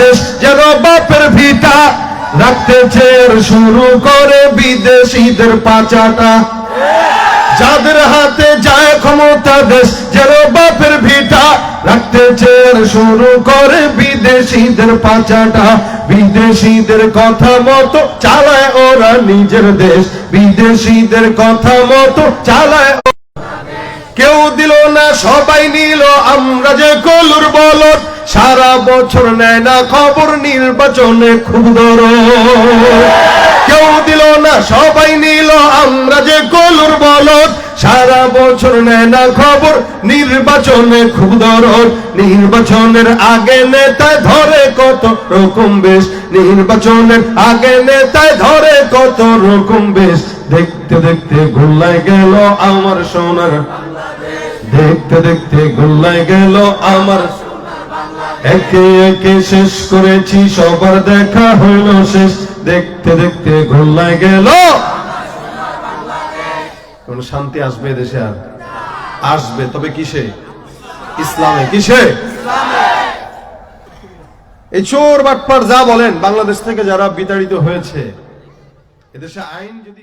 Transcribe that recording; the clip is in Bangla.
দেশ যেন বাপের ভিটা রাখতে চের শুরু করে বিদেশিদের পাচাটা। যাদের হাতে যায় ক্ষমতা দেশ, যেন বাপের ভিটা রাখতে চের শুরু করে বিদেশিদের পাচাটা। বিদেশিদের কথা মতো চালায় ওরা নিজের দেশ, বিদেশিদের কথা মতো চালায় কেউ দিল না, সবাই নিল, আমরা যে কলুর বলদ। সারা বছর নেয় না খবর নির্বাচনে খুব দর কেউ দিল না, সবাই নিল, আমরা যে কলুর বলদ। সারা বছর নেয় না খবর নির্বাচনে খুব দরদ নির্বাচনের আগে নেতায় ধরে কত রকম বেশ। নির্বাচনের আগে নেতায় ধরে কত রকম বেশ। দেখতে দেখতে গোল্লায় গেল আমার সোনার। দেখতে দেখতে গোল্লায় গেল আমার একে একে শেষ করেছি, সবার দেখা হইল শেষ। দেখতে দেখতে গোল্লায় গেল। কোন শান্তি আসবে দেশে আর? আসবে, তবে কিসে? ইসলামে, কিসে? এই চোর বাটপার যা বলেন, বাংলাদেশ থেকে যারা বিতাড়িত হয়েছে, এদেশে আইন যদি